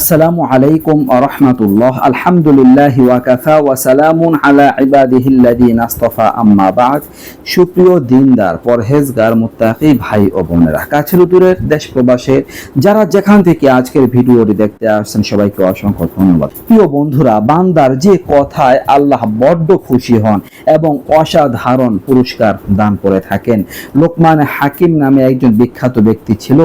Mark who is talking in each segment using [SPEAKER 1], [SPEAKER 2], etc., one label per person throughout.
[SPEAKER 1] আসসালামু আলাইকুম আরহামতুল্লাহ আলহামদুলিল্লাহ ওয়াকাফা ওয়া সালামুন আলা ইবাদিহিল্লাযীন আস্তাফা। আম্মা বাদ। সুপ্রিয় দিনদার, পরহেজগার, মুত্তাকি ভাই ও বোনেরা, কাছের দূরের দেশ প্রবাসের যারা যেখান থেকে আজকের ভিডিওটি দেখতে আসছেন, সবাইকে অসংখ্য ধন্যবাদ। প্রিয় বন্ধুরা, বান্দার যে কথায় আল্লাহ বড্ড খুশি হন এবং অসাধারণ পুরস্কার দান করে থাকেন। লোকমান হাকিম নামে একজন বিখ্যাত ব্যক্তি ছিল,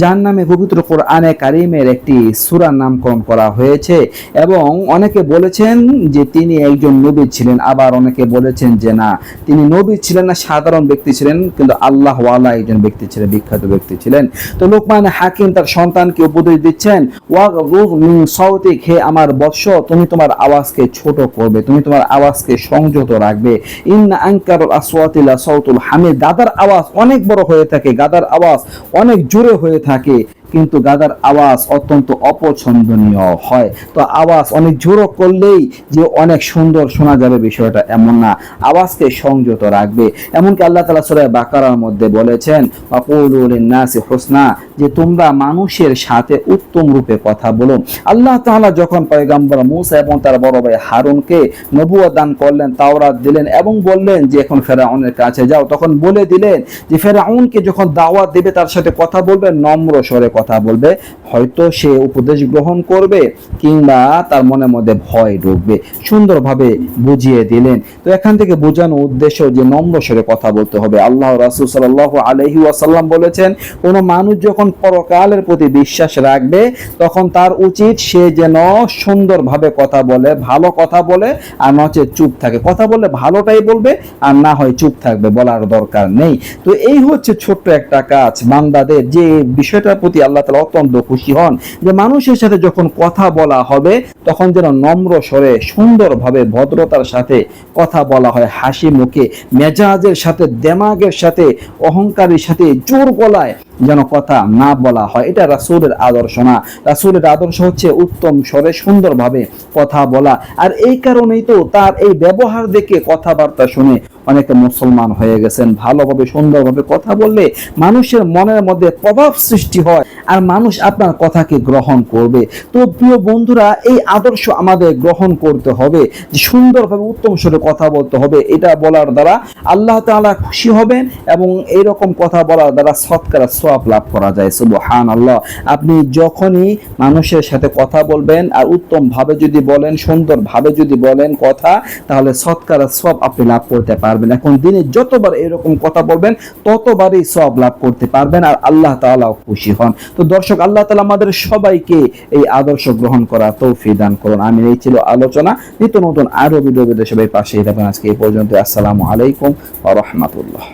[SPEAKER 1] যার নামে পবিত্র কোরআনে কারিমের একটি সূরা নামকরণ করা হয়েছে এবং অনেকে বলেছেন যে তিনি একজন নবী ছিলেন। আবার অনেকে বলেছেন যে না, তিনি নবী ছিলেন না, সাধারণ ব্যক্তি ছিলেন, কিন্তু আল্লাহ ওয়ালা একজন ব্যক্তি ছিলেন, বিখ্যাত ব্যক্তি ছিলেন। তো লোকমান হাকিম তার সন্তানকে উপদেশ দিচ্ছেন মিন হে আমার বৎস, তুমি তোমার আওয়াজকে ছোট করবে, তুমি তোমার আওয়াজকে সংযত রাখবে। হামিদ। গাদার আওয়াজ অনেক বড় হয়ে থাকে, গাদার আওয়াজ অনেক জোরে হয়ে থাকে। কিন্তু গাদার আওয়াজ অত্যন্ত অপছন্দনীয় হয়। তো আওয়াজ অনেক জোরো করলেই যে অনেক সুন্দর শোনা যাবে বিষয়টা এমন না। আওয়াজকে সংযত রাখবে। এমনকি আল্লাহ তালা সুরায় বাকারার মধ্যে বলেছেন নাসি হোসনা যে তোমরা মানুষের সাথে উত্তম রূপে কথা বলো। আল্লাহ তাআলা যখন পয়গাম্বর মুসা এবং তার বড় ভাই হারুনকে নবুয়া দান করলেন, তাওরাত দিলেন এবং বললেন যে, এখন ফেরাউনের কাছে যাও। তখন বলে দিলেন যে, ফেরাউনকে যখন দাওয়াত দেবে, তার সাথে কথা বলবে, নম্র স্বরে কথা বলবে, হয়তো সে উপদেশ গ্রহণ করবে কিংবা তার মনের মধ্যে ভয় ঢুকবে। সুন্দরভাবে বুঝিয়ে দিলেন। তো এখান থেকে বোঝানো উদ্দেশ্য যে নম্র স্বরে কথা বলতে হবে। আল্লাহ রাসূল সাল্লাল্লাহু আলাইহি ওয়াসাল্লাম বলেছেন, কোনো মানুষ যখন পরকালের প্রতি বিশ্বাস রাখবে, তখন তার উচিত সে যেন সুন্দরভাবে কথা বলে, ভালো কথা বলে, আর নচে চুপ থাকে। কথা বললে ভালোটাই বলবে, আর না হয় চুপ থাকবে বলার দরকার নেই। তো এই হচ্ছে ছোট্ট একটা কাজ। বান্দাদের যে বিষয়টার প্রতি আল্লাহ তালা অত্যন্ত খুশি হন যে মানুষের সাথে যখন কথা বলা হবে, তখন যেন নম্র স্বরে, সুন্দরভাবে, ভদ্রতার সাথে কথা বলা হয়, হাসি মুখে, মেজাজের সাথে, দেমাগের সাথে, অহংকারের সাথে, জোর গলায় যেন কথা না বলা হয়। এটা রাসূলের আদর্শ না। রাসূলের আদর্শ হচ্ছে উত্তম স্বরে, সুন্দরভাবে কথা বলা। আর এই কারণেই তো তার এই ব্যবহার দেখে কথাবার্তা শুনে অনেকে মুসলমান হয়ে গেছেন, ভালোভাবে, সুন্দরভাবে কথা বললে মানুষের মনের মধ্যে প্রভাব সৃষ্টি হয় আর মানুষ আপনার কথাকে গ্রহণ করবে। তো প্রিয় বন্ধুরা, এই আদর্শ আমাদের গ্রহণ করতে হবে, যে সুন্দরভাবে উত্তম স্বরে কথা বলতে হবে, এটা বলার দ্বারা আল্লাহ তাআলা খুশি হবেন এবং এইরকম কথা বলার দ্বারা সৎকার সব লাভ করা যায়। সুবহান আল্লাহ আপনি যখনই মানুষের সাথে কথা বলবেন আর উত্তমভাবে যদি বলেন, সুন্দরভাবে যদি বলেন কথা, তাহলে সৎকার সব আপনি লাভ করতে পারবেন। এখন দিনে যতবার এরকম কথা বলবেন, ততবারই সব লাভ করতে পারবেন আর আল্লাহ তালাও খুশি হন। তো দর্শক, আল্লাহ তালা আমাদের সবাইকে এই আদর্শ গ্রহণ করা তৌফি দান করুন। আমি এই ছিল আলোচনা। নিত্য নতুন আরও ভিডিও সবাই পাশে আজকে এই পর্যন্ত আসসালামু আলাইকুম আ রাহমাতুল্লাহ।